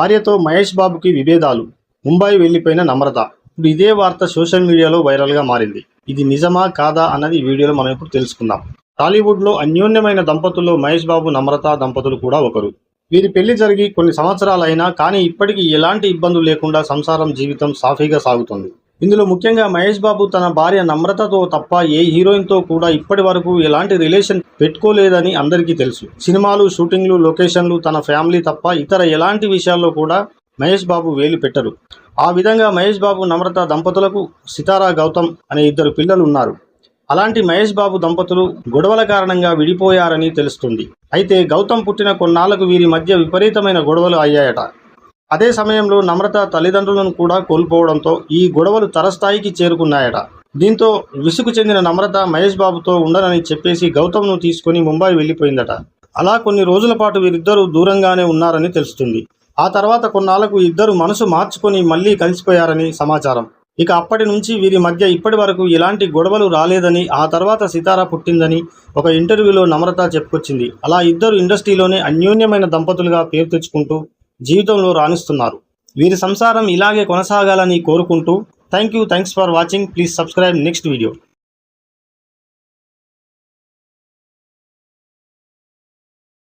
భార్యతో మహేష్ బాబుకి విభేదాలు. ముంబై వెళ్ళిపోయిన నమ్రత. ఇప్పుడు ఇదే వార్త సోషల్ మీడియాలో వైరల్గా మారింది. ఇది నిజమా కాదా అన్నది వీడియోలో మనం ఇప్పుడు తెలుసుకుందాం. టాలీవుడ్లో అన్యోన్యమైన దంపతుల్లో మహేష్ బాబు నమ్రత దంపతులు కూడా ఒకరు. వీరి పెళ్ళి జరిగి కొన్ని సంవత్సరాలైనా కానీ ఇప్పటికీ ఎలాంటి ఇబ్బందులు లేకుండా సంసారం జీవితం సాఫీగా సాగుతుంది. ఇందులో ముఖ్యంగా మహేష్ బాబు తన భార్య నమ్రతతో తప్ప ఏ హీరోయిన్తో కూడా ఇప్పటి వరకు ఎలాంటి రిలేషన్ పెట్టుకోలేదని అందరికీ తెలుసు. సినిమాలు షూటింగ్లు లొకేషన్లు తన ఫ్యామిలీ తప్ప ఇతర ఎలాంటి విషయాల్లో కూడా మహేష్ బాబు వేలు పెట్టరు. ఆ విధంగా మహేష్ బాబు నమ్రత దంపతులకు సితారా గౌతమ్ అనే ఇద్దరు పిల్లలు ఉన్నారు. అలాంటి మహేష్ బాబు దంపతులు గొడవల కారణంగా విడిపోయారని తెలుస్తుంది. అయితే గౌతమ్ పుట్టిన కొన్నాళ్ళకు వీరి మధ్య విపరీతమైన గొడవలు అయ్యాయట. అదే సమయంలో నమ్రత తల్లిదండ్రులను కూడా కోల్పోవడంతో ఈ గొడవలు తరస్థాయికి చేరుకున్నాయట. దీంతో విసుగు చెందిన నమ్రత మహేష్ బాబుతో ఉండనని చెప్పేసి గౌతమ్ను తీసుకుని ముంబై వెళ్ళిపోయిందట. అలా కొన్ని రోజుల పాటు వీరిద్దరూ దూరంగానే ఉన్నారని తెలుస్తుంది. ఆ తర్వాత కొన్నాళ్ళకు ఇద్దరు మనసు మార్చుకొని మళ్ళీ కలిసిపోయారని సమాచారం. ఇక అప్పటి నుంచి వీరి మధ్య ఇప్పటి వరకు ఎలాంటి గొడవలు రాలేదని ఆ తర్వాత సితార పుట్టిందని ఒక ఇంటర్వ్యూలో నమ్రత చెప్పుకొచ్చింది. అలా ఇద్దరు ఇండస్ట్రీలోనే అన్యోన్యమైన దంపతులుగా పేరు తెచ్చుకుంటూ జీవితంలో రాణిస్తున్నారు. వీరి సంసారం ఇలాగే కొనసాగాలని కోరుకుంటూ thank you thanks for watching. Please subscribe next video.